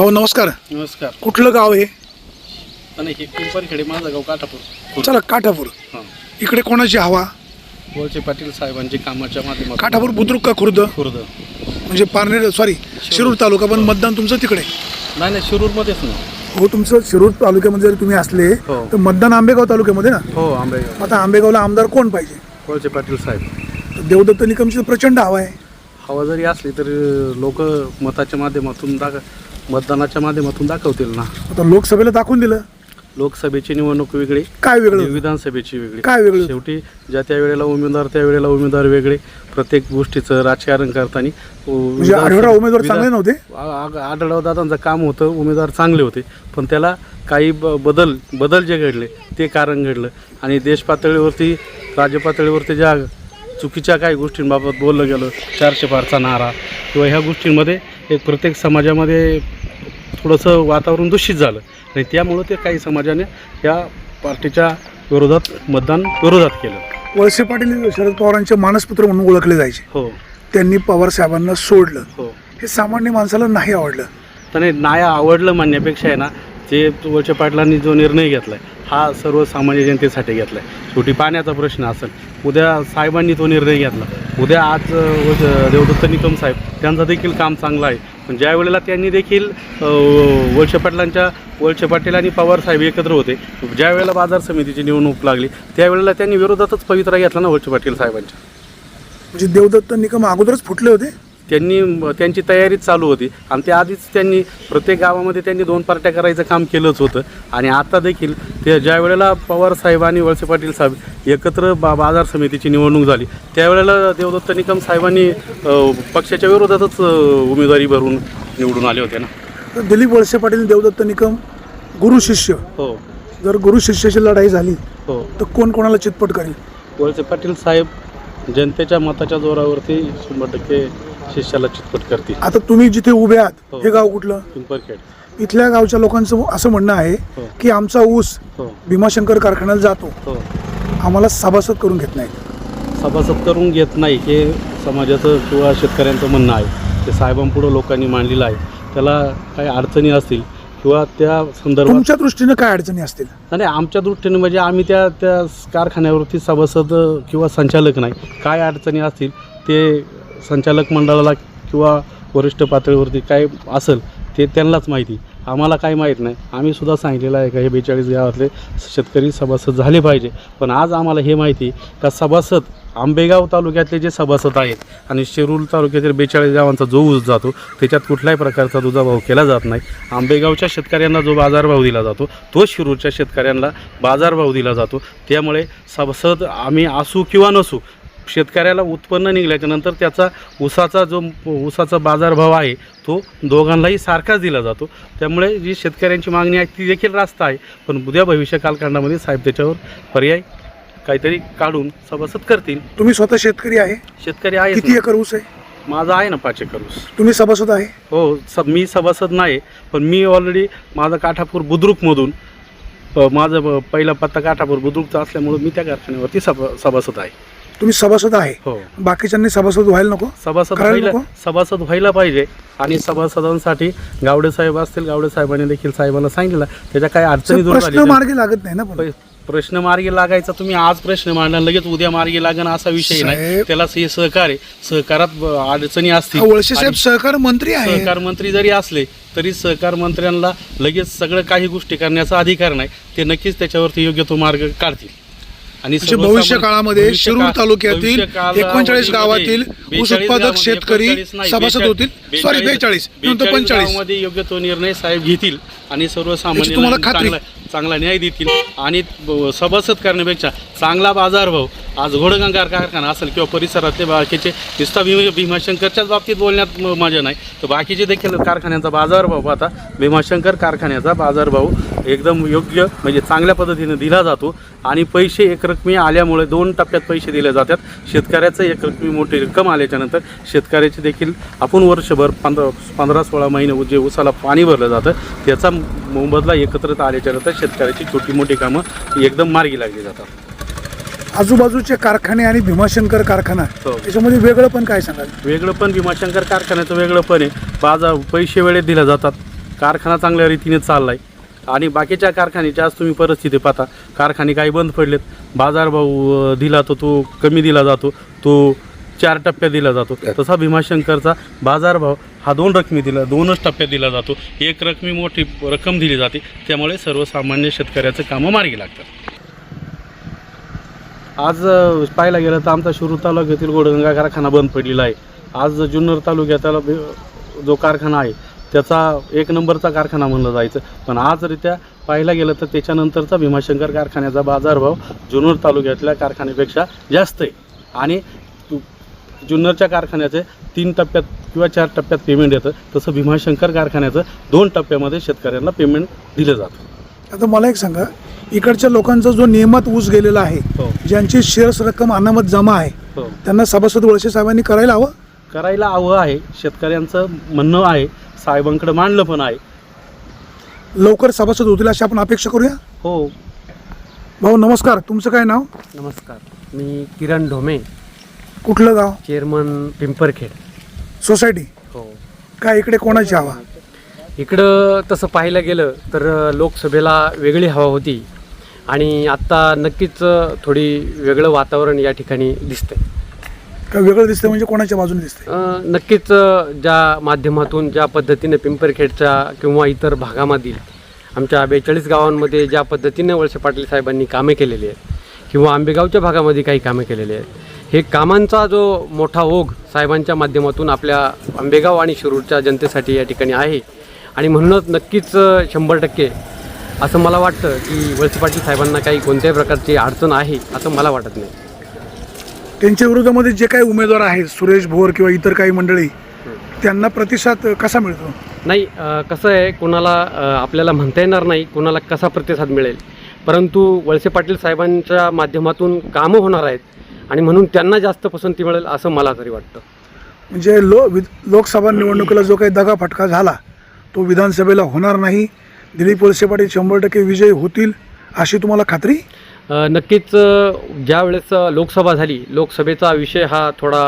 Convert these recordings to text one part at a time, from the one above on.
भाऊ नमस्कार. नमस्कार. कुठलं गाव आहे आणि हे पिंपरखेडे माझं गाव काठापूर. चला काठापूर. हां. इकडे कोणाची हवा? वळचे पाटील साहेबांची कामाच्या माध्यमातून. काठापूर बुद्रुक का खुर्द? खुर्द. म्हणजे पारनेर सॉरी शिरूर. तालुका पण मतदान तुमचं तिकडे? नाही नाही शिरूरमध्येच ना. हो तुमचं शिरूर तालुक्यामध्ये जर तुम्ही असले हो. तर मतदान आंबेगाव तालुक्यामध्ये ना? हो आंबेगाव. आता आंबेगावला आमदार कोण पाहिजे? वळचे पाटील साहेब. तर देवदत्त निकमची तर प्रचंड हवा आहे. हवा जरी असली तरी लोक मताच्या माध्यमातून दाख मतदानाच्या माध्यमातून दाखवतील ना. आता लोकसभेला दाखवून दिलं. लोकसभेची निवडणूक वेगळी काय वेगळं? विधानसभेची वेगळी. काय वेगळं? शेवटी ज्या त्या वेळेला उमेदवार त्या वेळेला उमेदवार वेगळे. प्रत्येक गोष्टीचं राजकारण करताना म्हणजे आढळराव उमेदवार चांगले नव्हते? आढळराव दादांचं काम होतं उमेदवार चांगले होते. पण त्याला काही ब बदल बदल जे घडले ते कारण घडलं. आणि देश पातळीवरती राज्य पातळीवरती ज्या चुकीच्या काही गोष्टींबाबत बोललं गेलं चारशे पारचा नारा किंवा ह्या गोष्टींमध्ये एक प्रत्येक समाजामध्ये थोडंसं वातावरण दूषित झालं. आणि त्यामुळं ते काही समाजाने या पार्टीच्या विरोधात मतदान विरोधात केलं. वळसे पाटील शरद पवारांचे मानसपुत्र म्हणून ओळखले जायचे. हो. त्यांनी पवार साहेबांना सोडलं. हो. हे सामान्य माणसाला नाही आवडलं. त्याने नाही आवडलं म्हणण्यापेक्षा आहे ना ते वळचे पाटलांनी जो निर्णय घेतला आहे हा सर्वसामान्य जनतेसाठी घेतला आहे शेवटी पाण्याचा प्रश्न असेल. उद्या साहेबांनी तो निर्णय घेतला. उद्या आज देवदत्त निकम साहेब त्यांचं देखील काम चांगलं आहे. पण ज्या वेळेला त्यांनी देखील वळसे पाटलांच्या वळसे पाटील आणि पवार साहेब एकत्र होते ज्या वेळेला बाजार समितीची निवडणूक लागली त्यावेळेला त्यांनी विरोधातच पवित्रा घेतला ना वळसे पाटील साहेबांच्या? म्हणजे देवदत्त निकम अगोदरच फुटले होते? त्यांनी त्यांची तयारीच चालू होती. आणि त्या आधीच त्यांनी प्रत्येक गावामध्ये त्यांनी दोन पार्ट्या करायचं काम केलंच होतं. आणि आता देखील ते ज्या वेळेला पवार साहेब आणि वळसे पाटील साहेब एकत्र बा बाजार समितीची निवडणूक झाली त्यावेळेला देवदत्त निकम साहेबांनी पक्षाच्या विरोधातच उमेदवारी भरून निवडून आले होते ना. तर दिलीप वळसे पाटील देवदत्त निकम गुरु शिष्य. हो. जर गुरु शिष्याची लढाई झाली हो. तर कोण कोणाला चितपट करेल? वळसे पाटील साहेब जनतेच्या मताच्या जोरावरती शंभर टक्के शिष्याला चितपट करतील. आता तुम्ही जिथे उभे आहात हो. हे गाव कुठलं? पिंपरखेड. इथल्या गावच्या लोकांचं असं म्हणणं आहे हो. की आमचा ऊस हो. भीमाशंकर कारखान्याला जातो. हो. आम्हाला सभासद करून घेत नाहीत. सभासद करून घेत नाही हे समाजाचं किंवा शेतकऱ्यांचं म्हणणं आहे. ते साहेबांपुढं लोकांनी मांडलेलं आहे. त्याला काही अडचणी असतील किंवा त्या संदर्भात तुमच्या दृष्टीनं काय अडचणी असतील? नाही आमच्या दृष्टीने म्हणजे आम्ही त्या त्या कारखान्यावरती सभासद किंवा संचालक नाही. काय अडचणी असतील ते संचालक मंडळाला किंवा वरिष्ठ पातळीवरती काय असेल ते त्यांनाच माहिती. आम्हाला काय माहीत नाही. आम्ही सुद्धा सांगितलेलं आहे का हे बेचाळीस गावातले शेतकरी सभासद झाले पाहिजे. पण आज आम्हाला हे माहिती का सभासद आंबेगाव तालुक्यातले जे सभासद आहेत आणि शिरूर तालुक्यातील बेचाळीस गावांचा जो ऊस जातो त्याच्यात कुठल्याही प्रकारचा दुजाभाव केला जात नाही. आंबेगावच्या शेतकऱ्यांना जो बाजारभाव दिला जातो तो शिरूरच्या शेतकऱ्यांना बाजारभाव दिला जातो. त्यामुळे सभासद आम्ही असू किंवा नसू शेतकऱ्याला उत्पन्न निघाल्याच्या नंतर त्याचा ऊसाचा जो ऊसाचा बाजारभाव आहे तो दोघांनाही सारखाच दिला जातो. त्यामुळे जी शेतकऱ्यांची मागणी आहे ती देखील रास्त आहे. पण उद्या भविष्य कालखंडामध्ये साहेब त्याच्यावर पर्याय काहीतरी काढून सभासद करतील. तुम्ही स्वतः शेतकरी आहे? शेतकरी आहे किती एकर ऊस आहे? माझा आहे ना पाच एकर ऊस. तुम्ही सभासद आहे? हो सब मी सभासद नाही पण मी ऑलरेडी माझा काठापूर बुद्रुकमधून माझं पहिला पत्ता काठापूर बुद्रुकचा असल्यामुळे मी त्या कारखान्यावरती सभा सभासद आहे. तुम्ही सभासद आहे. हो. बाकीच्यांनी सभासद व्हायला नको. सभासद करायला व्हायला नको? सभासद व्हायला पाहिजे आणि सभासदांसाठी गावडे साहेब असतील गावडे साहेबांनी देखील साहेबांना सांगितलं. त्याच्या काही अडचणी दूर प्रश्न मार्गी लागत नाही ना पण. प- प्रश्न मार्गी लागायचा तुम्ही आज प्रश्न मांडला लगेच उद्या मार्गी लागण असा विषय नाही. साहेब- त्याला हे सहकार आहे सहकारात ब- अडचणी असतील. वळसे साहेब सहकार मंत्री आहे. सहकार मंत्री जरी असले तरी सहकार मंत्र्यांना लगेच सगळं काही गोष्टी करण्याचा अधिकार नाही. ते नक्कीच त्याच्यावरती योग्य तो मार्ग काढतील. आणि म्हणजे भविष्य काळामध्ये शिरूर तालुक्यातील एकोणचाळीस गावातील ऊस 42 उत्पादक शेतकरी 45 नाही, सभासद 42 होतील. सॉरी बेचाळीस नंतर 42 पंचाळीस. गावामध्ये योग्य तो निर्णय साहेब घेतील आणि खात्री? चांगला चांगला न्याय देतील आणि सभासद करण्यापेक्षा चांगला बाजारभाव आज घोडगंगार कारखाना असेल किंवा परिसरातले बाकीचे नुसता भीम भीमाशंकरच्याच बाबतीत बोलण्यात मजा नाही. तर बाकीचे देखील कारखान्याचा बाजारभाव पाहता भीमाशंकर कारखान्याचा बाजारभाव एकदम योग्य म्हणजे चांगल्या पद्धतीने दिला जातो आणि पैसे एकरकमी आल्यामुळे दोन टप्प्यात पैसे दिले जातात. शेतकऱ्याचं एकरकमी मोठी रक्कम आल्याच्यानंतर शेतकऱ्याचे देखील आपण वर्षभर पंधरा पंधरा सोळा महिने जे उसाला पाणी भरलं जातं त्याचा मोबदला एकत्रित आल्याच्यानंतर शेतकऱ्याची छोटी मोठी कामं एकदम मार्गी लागली जातात. आजूबाजूचे कारखाने आणि भीमाशंकर कारखाना हो. त्याच्यामध्ये वेगळं पण काय सांगाल? वेगळं पण भीमाशंकर कारखान्याचं वेगळं पण आहे. बाजार पैसे वेळेत दिले जातात. कारखाना चांगल्या रीतीने चालला आहे आणि बाकीच्या कारखान्याची आज तुम्ही परिस्थिती पाहता कारखाने काही बंद पडलेत. बाजारभाव दिला तर तो कमी दिला जातो. तो चार टप्प्यात दिला जातो. तसा भीमाशंकरचा बाजारभाव हा दोन रकमी दिला दोनच टप्प्यात दिला जातो. एक रकमी मोठी रक्कम दिली जाते. त्यामुळे सर्वसामान्य शेतकऱ्याचं कामं मार्गी लागतात. आज पाहायला गेलं तर आमचा शिरूर तालुक्यातील गोडगंगा कारखाना बंद पडलेला आहे. आज जुन्नर तालुक्याला बे- जो कारखाना आहे त्याचा एक नंबरचा कारखाना म्हणलं जायचं. पण आजरित्या पाहायला गेलं तर त्याच्यानंतरचा भीमाशंकर कारखान्याचा बाजारभाव जुन्नर तालुक्यातल्या कारखान्यापेक्षा जास्त आहे. आणि जुन्नरच्या कारखान्याचे तीन टप्प्यात किंवा चार टप्प्यात पेमेंट येतं. तसं भीमाशंकर कारखान्याचं दोन टप्प्यामध्ये शेतकऱ्यांना पेमेंट दिलं जातं. आता मला एक सांगा इकडच्या लोकांचा जो नियमात ऊस गेलेला आहे हो. ज्यांची शेअर्स रक्कम अनामत जमा आहे हो. त्यांना सभासद वळसे साहेबांनी करायला हवं? करायला हवं आहे. शेतकऱ्यांचं म्हणणं आहे साहेबांकडे मांडलं पण आहे. लवकर सभासद होतील अशी आपण अपेक्षा करूया? हो. भाऊ नमस्कार. तुमचं काय नाव? नमस्कार. मी किरण ढोमे. कुठलं गाव? चेअरमन पिंपरखेड. सोसायटी? हो. काय इकडे कोणाची हवा? इकडं तसं पाहायला गेलं तर लोकसभेला वेगळी हवा होती आणि आत्ता नक्कीच थोडी वेगळं वातावरण या ठिकाणी दिसतंय. काय वेगळं दिसतंय म्हणजे कोणाच्या बाजूने दिसतंय? अं, नक्कीच ज्या माध्यमातून ज्या पद्धतीने पिंपरखेडच्या किंवा इतर भागामधील आमच्या बेचाळीस गावांमध्ये ज्या पद्धतीने वळसे पाटील साहेबांनी कामे केलेली आहेत किंवा आंबेगावच्या भागामध्ये काही कामे केलेली आहेत हे कामांचा जो मोठा ओघ साहेबांच्या माध्यमातून आपल्या आंबेगाव आणि शिरूरच्या जनतेसाठी या ठिकाणी आहे. आणि म्हणूनच नक्कीच शंभर टक्के असं मला वाटतं की वळसे पाटील साहेबांना काही कोणत्याही प्रकारची अडचण आहे असं मला वाटत नाही. त्यांच्या विरोधामध्ये जे काही उमेदवार आहेत सुरेश भोर किंवा इतर काही मंडळी त्यांना प्रतिसाद कसा मिळतो? नाही कसं आहे कोणाला आपल्याला म्हणता येणार नाही कोणाला कसा प्रतिसाद मिळेल. परंतु वळसे पाटील साहेबांच्या माध्यमातून कामं होणार आहेत. आणि म्हणून त्यांना जास्त पसंती मिळेल असं मला तरी वाटतं. म्हणजे लो विध- लोकसभा निवडणुकीला जो काही दगाफटका झाला तो विधानसभेला होणार नाही. दिलीप वळसे पाटील शंभर टक्के विजयी होतील अशी तुम्हाला खात्री? नक्कीच ज्या वेळेस लोकसभा झाली लोकसभेचा विषय हा थोडा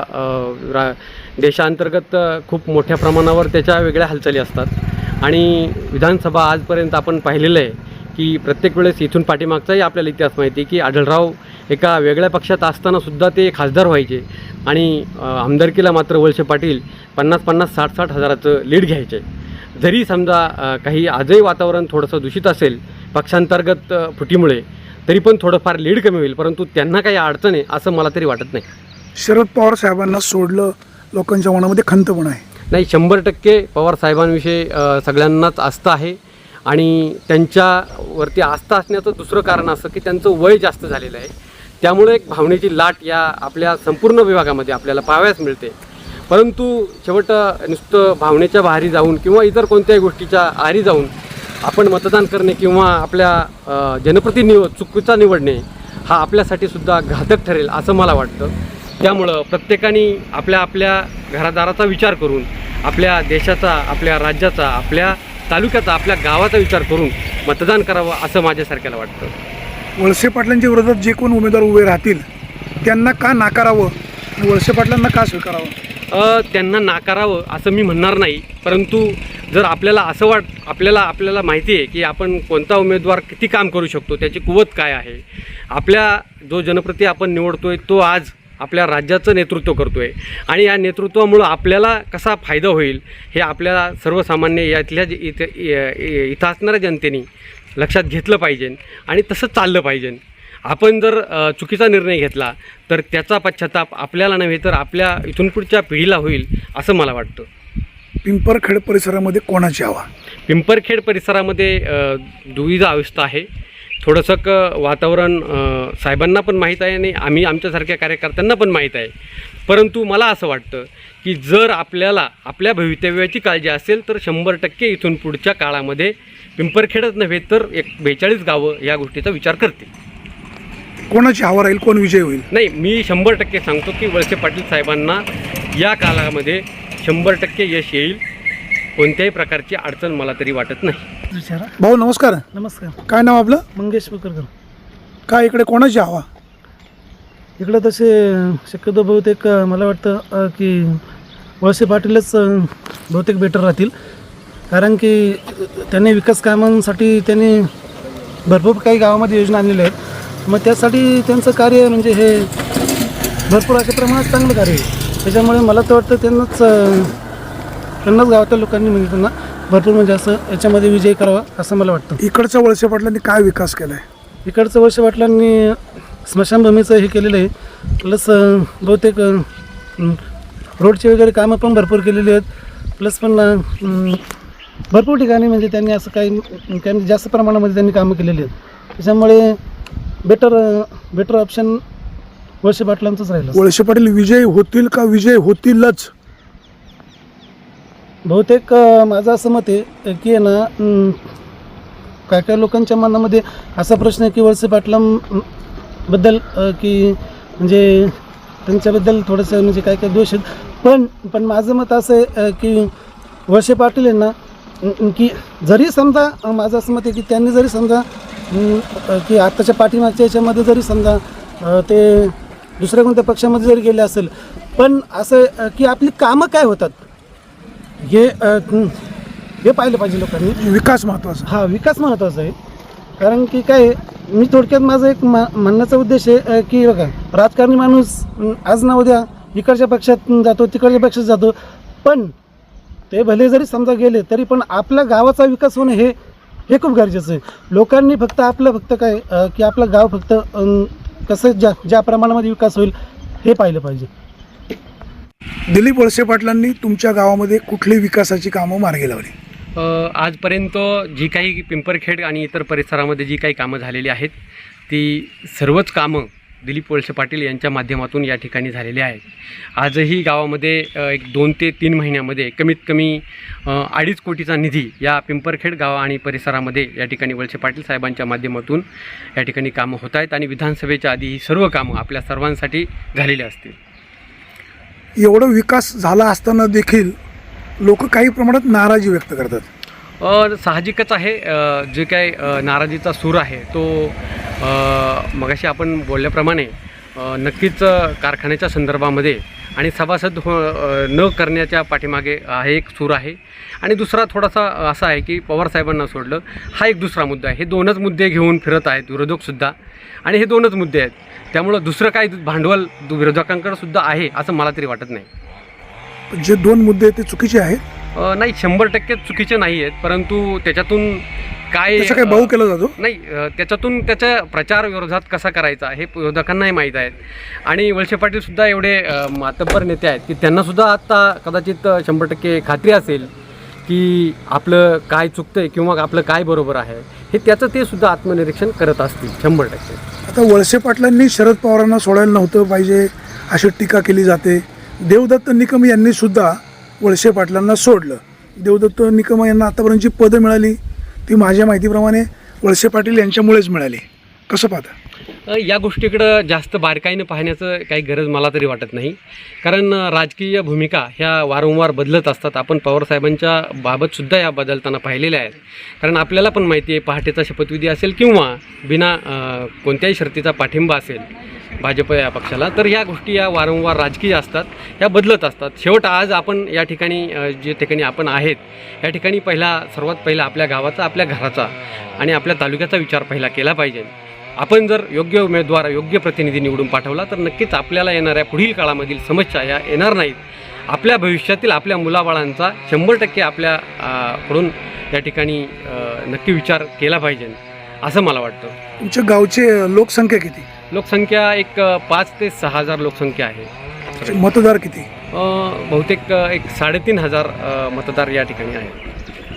रा देशांतर्गत खूप मोठ्या प्रमाणावर त्याच्या वेगळ्या हालचाली असतात. आणि विधानसभा आजपर्यंत आपण पाहिलेलं आहे की प्रत्येक वेळेस इथून पाठीमागचाही आपल्याला इतिहास माहिती आहे की आढळराव एका वेगळ्या पक्षात असतानासुद्धा ते खासदार व्हायचे आणि आमदारकीला मात्र वळसे पाटील पन्नास पन्नास साठ साठ हजाराचं लीड घ्यायचे. जरी समजा काही आजही वातावरण थोडंसं दूषित असेल पक्षांतर्गत फुटीमुळे तरी पण थोडंफार लीड कमी होईल परंतु त्यांना काही अडचण आहे असं मला तरी वाटत नाही. शरद पवार साहेबांना सोडलं लोकांच्या मनामध्ये खंत पण आहे. नाही शंभर टक्के पवार साहेबांविषयी सगळ्यांनाच आस्था आहे. आणि त्यांच्यावरती आस्था असण्याचं दुसरं कारण असं की त्यांचं वय जास्त झालेलं आहे. त्यामुळे एक भावनेची लाट या आपल्या संपूर्ण विभागामध्ये आपल्याला पाहाव्यास मिळते. परंतु शेवट नुसतं भावनेच्या बाहेरी जाऊन किंवा इतर कोणत्याही गोष्टीच्या आहारी जाऊन आपण मतदान करणे किंवा आपल्या जनप्रतिनिव चुकीचा निवडणे हा आपल्यासाठी सुद्धा घातक ठरेल असं मला वाटतं. त्यामुळं प्रत्येकाने आपल्या आपल्या घरादाराचा विचार करून आपल्या देशाचा आपल्या राज्याचा आपल्या तालुक्याचा आपल्या गावाचा विचार करून मतदान करावं असं माझ्यासारख्याला वाटतं. वळसे पाटलांच्या विरोधात जे कोण उमेदवार उभे राहतील त्यांना का नाकारावं आणि वळसे पाटलांना का स्वीकारावं? त्यांना नाकारावं असं मी म्हणणार नाही परंतु जर आपल्याला असं वाट आपल्याला आपल्याला माहिती आहे की आपण कोणता उमेदवार किती काम करू शकतो त्याची कुवत काय आहे? आपल्या जो जनप्रती आपण निवडतोय तो आज आपल्या राज्याचं नेतृत्व करतोय. आणि या नेतृत्वामुळं आपल्याला कसा फायदा होईल हे आपल्याला सर्वसामान्य यातल्या जे इथं इथं असणाऱ्या जनतेने लक्षात घेतलं पाहिजे आणि तसं चाललं पाहिजे. आपण जर चुकीचा निर्णय घेतला तर त्याचा पश्चाताप आपल्याला नव्हे तर आपल्या इथून पुढच्या पिढीला होईल असं मला वाटतं. पिंपरखेड परिसरामध्ये कोणाची हवा? पिंपरखेड परिसरामध्ये दुविधा अवस्था आहे. थोडंसं क वातावरण साहेबांना पण माहीत आहे आणि आम्ही आमच्यासारख्या कार्यकर्त्यांना पण माहीत आहे. परंतु मला असं वाटतं की जर आपल्याला आपल्या भवितव्याची काळजी असेल तर शंभर टक्के इथून पुढच्या काळामध्ये पिंपरखेडच नव्हे तर एक बेचाळीस गावं या गोष्टीचा विचार करतील. कोणाची हवा राहील कोण विजय होईल? नाही मी शंभर टक्के सांगतो की वळसे पाटील साहेबांना या काळामध्ये शंभर टक्के यश येईल. कोणत्याही प्रकारची अडचण मला तरी वाटत नाही. विचारा. भाऊ नमस्कार. नमस्कार. काय नाव आपलं? मंगेश पुकरकर काय इकडे कोणाची हवा? इकडं तसे शक्यतो बहुतेक अ, मला वाटतं अ, की वळसे पाटीलच अ, बहुतेक बेटर राहतील. कारण की त्यांनी विकास कामांसाठी त्यांनी भरपूर काही गावामध्ये योजना आणलेल्या आहेत. मग त्यासाठी त्यांचं कार्य म्हणजे हे भरपूर अशा प्रमाणात चांगलं कार्य आहे. त्याच्यामुळे मला तर वाटतं त्यांनाच अं, त्यांनाच गावातल्या लोकांनी म्हणजे त्यांना भरपूर म्हणजे असं याच्यामध्ये विजय करावा असं मला वाटतं. इकडच्या वळसे पाटलांनी काय विकास केला आहे इकडचं वर्ष पाटलांनी स्मशानभूमीचं हे केलेलं आहे. प्लस बहुतेक रोडचे वगैरे कामं पण भरपूर केलेली आहेत. प्लस पण भरपूर ठिकाणी म्हणजे त्यांनी असं काही त्यांनी जास्त प्रमाणामध्ये त्यांनी कामं केलेली आहेत. त्याच्यामुळे बेटर बेटर ऑप्शन वर्ष पाटलांचंच राहिलं. वळसे पाटील विजय होतील का? विजय होतीलच. बहुतेक माझं असं मत आहे की आहे ना काय काय लोकांच्या मनामध्ये असा प्रश्न आहे की वळसे पाटलांबद्दल की म्हणजे त्यांच्याबद्दल थोडंसं म्हणजे काय काय दोष आहेत. पण पण माझं मत असं आहे की वळसे पाटील आहे ना की जरी समजा माझं असं मत आहे की त्यांनी जरी समजा की आत्ताच्या पाठीमागच्या याच्यामध्ये जरी समजा ते दुसऱ्या कोणत्या पक्षामध्ये जरी गेले असेल पण असं की आपली कामं काय होतात? हे अ, हे पाहिलं पाहिजे लोकांनी. विकास महत्त्वाचा. हा विकास महत्त्वाचा आहे. कारण की काय आहे, मी थोडक्यात माझा एक मा म्हणण्याचा उद्देश आहे अ, की बघा राजकारणी माणूस अं, आज ना उद्या इकडच्या पक्षात जातो तिकडच्या पक्षात जातो. पण ते भले जरी समजा गेले तरी पण आपल्या गावाचा विकास होणं हे हे खूप गरजेचं आहे. लोकांनी फक्त आपलं फक्त काय अ, की आपलं गाव फक्त अं, कसं ज्या ज्या प्रमाणामध्ये विकास होईल हे पाहिलं पाहिजे. दिलीप वळसे पाटलांनी तुमच्या गावामध्ये कुठली विकासाची कामं मार्गी लावली? आजपर्यंत जी काही पिंपरखेड आणि इतर परिसरामध्ये जी काही कामं झालेली आहेत ती सर्वच कामं दिलीप वळसे पाटील यांच्या माध्यमातून या ठिकाणी झालेली आहेत. आजही गावामध्ये एक दोन ते तीन महिन्यामध्ये कमीत कमी अडीच कोटीचा निधी या पिंपरखेड गाव आणि परिसरामध्ये या ठिकाणी वळसे पाटील साहेबांच्या माध्यमातून या ठिकाणी कामं होत आहेत आणि विधानसभेच्या आधी ही सर्व कामं आपल्या सर्वांसाठी झालेली असतील. एवढं विकास झाला असताना देखील लोक काही प्रमाणात नाराजी व्यक्त करतात. अ, साहजिकच आहे अ, जे काय अ, नाराजीचा सूर आहे तो अ, मगाशी आपण बोलल्याप्रमाणे अ, नक्कीच अ, कारखान्याच्या संदर्भामध्ये आणि सभासद हो न करण्याच्या पाठीमागे हा एक सूर आहे. आणि दुसरा थोडासा असा आहे की पवारसाहेबांना सोडलं. हा एक दुसरा मुद्दा आहे. हे दोनच मुद्दे घेऊन फिरत आहेत विरोधकसुद्धा आणि हे दोनच मुद्दे आहेत. त्यामुळं दुसरं काय भांडवल विरोधकांकडे सुद्धा आहे असं मला तरी वाटत नाही. जे दोन मुद्दे आहेत ते चुकीचे आहेत? नाही शंभर टक्के चुकीचे नाही आहेत. परंतु त्याच्यातून काय त्याचा अ, भाऊ केला जातो? नाही त्याच्यातून त्याच्या प्रचार विरोधात कसा करायचा हे विरोधकांनाही माहीत आहेत आणि वळसे पाटीलसुद्धा एवढे अ, मातब्बर नेते आहेत की त्यांनासुद्धा आत्ता कदाचित अ, शंभर टक्के खात्री असेल की आपलं काय चुकतं आहे किंवा आपलं काय बरोबर आहे. हे त्याचं ते सुद्धा आत्मनिरीक्षण करत असतील शंभर टक्के. आता वळसे पाटलांनी शरद पवारांना सोडायला नव्हतं पाहिजे अशी टीका केली जाते. देवदत्त निकम यांनी सुद्धा वळसे पाटलांना सोडलं. देवदत्त निकम यांना आतापर्यंतची पदं मिळाली ती माझ्या माहितीप्रमाणे वळसे पाटील यांच्यामुळेच मिळाली. कसं पाहता? या गोष्टीकडं जास्त बारकाईनं पाहण्याचं काही गरज मला तरी वाटत नाही. कारण राजकीय भूमिका ह्या वारंवार बदलत असतात. आपण पवारसाहेबांच्या बाबतसुद्धा या बदलताना पाहिलेल्या आहेत. कारण आपल्याला पण माहिती आहे पहाटेचा शपथविधी असेल किंवा बिना कोणत्याही शर्तीचा पाठिंबा असेल भाजप या पक्षाला. तर ह्या गोष्टी या वारंवार राजकीय असतात ह्या बदलत असतात. शेवट आज आपण या ठिकाणी जे ठिकाणी आपण आहेत या ठिकाणी पहिला सर्वात पहिला आपल्या गावाचा आपल्या घराचा आणि आपल्या तालुक्याचा विचार पहिला केला पाहिजे. आपण जर योग्य उमेदवार योग्य प्रतिनिधी निवडून पाठवला तर नक्कीच आपल्याला येणाऱ्या पुढील काळामधील समस्या या येणार नाहीत. आपल्या भविष्यातील आपल्या मुलाबाळांचा शंभर टक्के आपल्याकडून या ठिकाणी नक्की विचार केला पाहिजे. असं मला वाटतं. तुमच्या गावचे लोकसंख्या किती? लोकसंख्या एक अ, पाच ते सहा हजार लोकसंख्या आहे. मतदार किती? अ, बहुतेक अ, एक साडेतीन हजार अ, मतदार या ठिकाणी आहेत.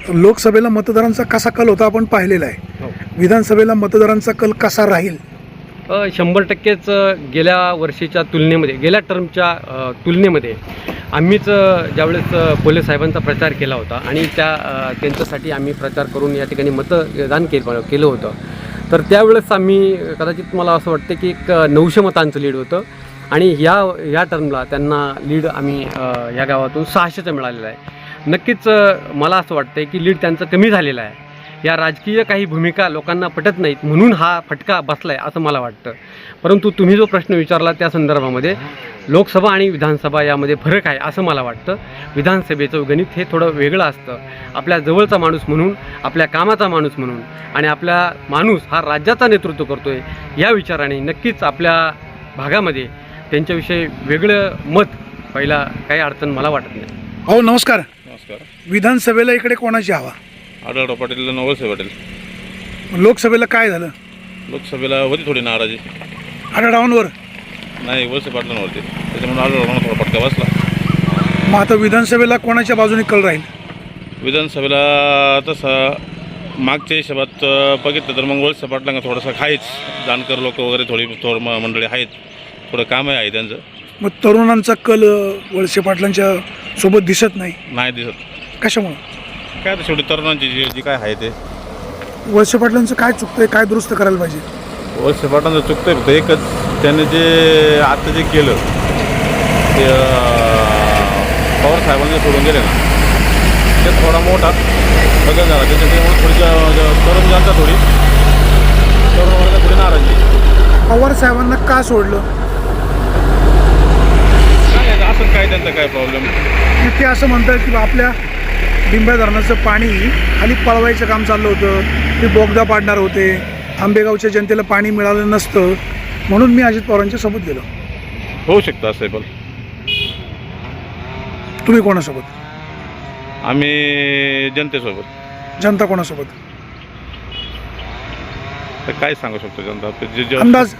लोकसभेला मतदारांचा कसा कल होता आपण पाहिलेला आहे. हो. विधानसभेला मतदारांचा कल कसा राहील? अ, शंभर टक्केच अ, गेल्या वर्षीच्या तुलनेमध्ये गेल्या टर्मच्या अ, तुलनेमध्ये आम्हीच ज्यावेळेस अ, कोल्हे साहेबांचा प्रचार केला होता आणि त्या त्यांच्यासाठी आम्ही प्रचार करून या ठिकाणी मतदान केलं केलं होतं. तर त्यावेळेस आम्ही कदाचित मला असं वाटतं की एक नऊशे मतांचं लीड होतं आणि या या टर्मला त्यांना लीड आम्ही या गावातून सहाशेचं मिळालेलं आहे. नक्कीच मला असं वाटतं की लीड त्यांचं कमी झालेलं आहे. या राजकीय काही भूमिका लोकांना पटत नाहीत म्हणून हा फटका बसला आहे असं मला वाटतं. परंतु तुम्ही जो प्रश्न विचारला त्या संदर्भामध्ये लोकसभा आणि विधानसभा यामध्ये फरक आहे असं मला वाटतं. विधानसभेचं गणित हे थोडं वेगळं असतं. आपल्या जवळचा माणूस म्हणून आपल्या कामाचा माणूस म्हणून आणि आपला माणूस हा राज्याचा नेतृत्व करतोय या विचाराने नक्कीच आपल्या भागामध्ये त्यांच्याविषयी वेगळं मत पहिला काही अडचण मला वाटत नाही. हो नमस्कार. नमस्कार. विधानसभेला इकडे कोणाची हवा? आढळराव पाटील नवलसे पाटील. लोकसभेला काय झालं? लोकसभेला होती थोडी नाराजी. आढळरावांवर नाही वळसे पाटलांवरती. त्याच्यामुळे आढळरावांना थोडा फटका बसला. मग आता विधानसभेला कोणाच्या बाजूने कल राहील? विधानसभेला तसं मागच्या हिशोबात अं, बघितलं तर मग वळसे पाटलांना थोडंसं आहेच. जाणकर लोक वगैरे थोडी थोडं म- मंडळी आहेत. थोडं कामही आहे त्यांचं. मग तरुणांचा कल अ, वळसे पाटलांच्या सोबत दिसत नाही? नाही दिसत. कशामुळं? काय तर शेवटी तरुणांची जी जी काय आहे ते? वळसे पाटलांचं काय चुकतंय काय दुरुस्त करायला पाहिजे? वळसे पाटलांचं चुकतंय फक्त एकच. त्याने जे आता जे केलं ते पवार साहेबांनी सोडून गेले ना ते थोडा मोठा बदल झाला. त्याच्यामुळे थोडी तरुण जनता थोडी तरुण वर्ग थोडी नाराजी. पवार साहेबांना का सोडलं? असं काय त्यांचा काय प्रॉब्लेम ते असं म्हणतात की आपल्या डिंब्या धरणाचं पाणी खाली पळवायचं काम चाललं होतं. ते बोगदा पाडणार होते. आंबेगावच्या जनतेला पाणी मिळालं नसतं म्हणून मी अजित पवारांच्या सोबत गेलो. होऊ शकतं असं पण तुम्ही कोणासोबत? आम्ही जनतेसोबत. जनता कोणासोबत? तर काय सांगू शकतो जनता? जे- जे अंदाज.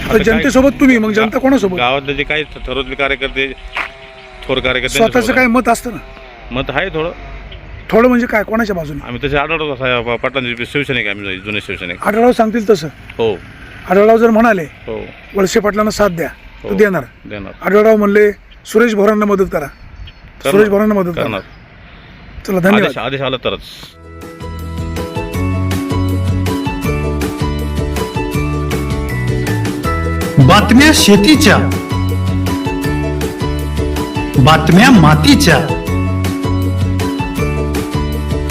आता काय- जनतेसोबत तुम्ही मग जनता कोणासोबत? गावातले जे काही ठरवले कार्यकर्ते थोर कार्यकर्ते स्वतःचं काय मत असतं ना? मत आहे थोडं. थोडं म्हणजे काय कोणाच्या बाजूने? आम्ही तसे आढळतो पाटलांचे शिवसैनिक आहे आम्ही जुने शिवसैनिक. आढळराव सांगतील तसं. हो. आढळराव जर म्हणाले हो. वळसे पाटलांना साथ द्या तर हो. देणार. देणार. आढळराव म्हणले सुरेश भोरांना मदत करा. सुरेश भोरांना मदत करा. करणार. चला धन्यवाद. आदेश आदेश आला तरच. बातम्या शेतीच्या बातम्या मातीच्या.